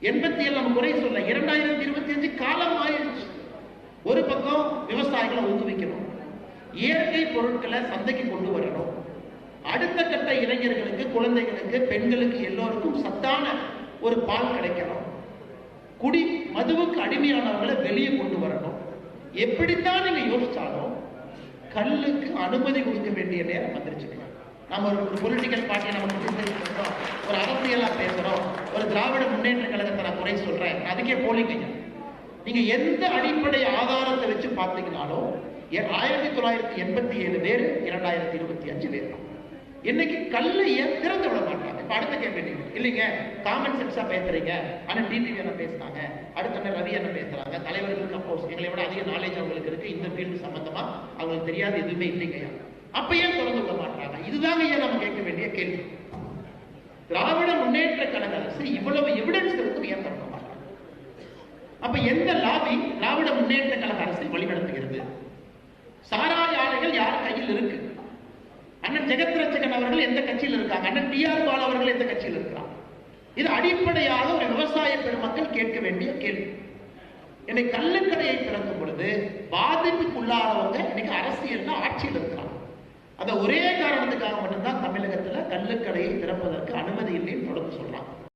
எண்பத்தி ஏழு நம்ம குறை சொல்ல இரண்டாயிரத்தி இருபத்தி அஞ்சு காலம் ஆயிடுச்சு. ஒரு பக்கம் விவசாயிகளை ஊக்குவிக்கணும். இயற்கை பொருட்களை சந்தைக்கு கொண்டு வரணும். அடுத்த கட்ட இளைஞர்களுக்கு குழந்தைகளுக்கு பெண்களுக்கு எல்லோருக்கும் சத்தான ஒரு பால் கிடைக்கணும். குடி மதுவுக்கு அடிமையானவங்களை வெளியே கொண்டு வரணும். எப்படித்தான் நீங்க யோசிச்சாலும் கல்லுக்கு அனுமதி கொடுக்க வேண்டிய நேரம் வந்துருச்சுக்கலாம் நம்ம ஒரு பொலிட்டிக்கல் பார்ட்டியை நம்ம திராவிட முன்னேற்ற கழகத்தை நான் குறை சொல்றேன். அதுக்கே போலிங்க நீங்க எந்த அடிப்படை ஆதாரத்தை வச்சு பார்த்தீங்கனாலும் ஆயிரத்தி தொள்ளாயிரத்தி எண்பத்தி ஏழு பேர் இரண்டாயிரத்தி இருபத்தி அஞ்சு பேர். இன்னைக்கு கல்லு திறந்து விட மாட்டாங்க? இப்ப அடுத்த கேள்வி இல்லைங்க காமன் சென்ஸா பேசுறீங்க. ஆனா டிடிவி என்ன பேசுனாங்க அடுத்த அண்ணன் ரவி என்ன பேசுறாங்க. தலைவர்களுக்கு அப்போஸ் எங்களை விட அதிக நாலேஜ் அவங்களுக்கு இருக்கு. இந்த ஃபீல்டு சம்பந்தமா அவங்களுக்கு தெரியாது எதுவுமே இல்லைங்க. அப்ப ஏன் திறந்து விட மாட்டாங்க? இதுதாங்க ஐயா நம்ம கேட்க வேண்டிய கேள்வி. திராவிட முன்னேற்ற கழக அரசு இவ்வளவு எவிடன்ஸ் இருக்கும் ஏன் அப்ப எந்த லாபி திராவிட முன்னேற்ற கழக அரசை வழிநடத்துகிறது? சாராய ஆலைகள் யார் கையில் இருக்கு? அண்ணன் ஜெகத் ரச்சகன் அவர்கள் எந்த கட்சியில் இருக்காங்க? அண்ணன் டி ஆர் பால் அவர்கள் எந்த கட்சியில் இருக்கிறாங்க? இது அடிப்படையாக ஒரு விவசாய பெருமக்கள் கேட்க வேண்டிய கேள்வி. என்னை கள்ளுக்கடையை திறக்கும் பொழுது பாதிப்புக்குள்ளானவங்க இன்னைக்கு அரசியல்ல ஆட்சியில் இருக்கிறாங்க. அந்த ஒரே காரணத்துக்காக மட்டும்தான் தமிழகத்துல கள்ளுக்கடையை திறப்பதற்கு அனுமதி இல்லைன்னு தொடர்ந்து சொல்றான்.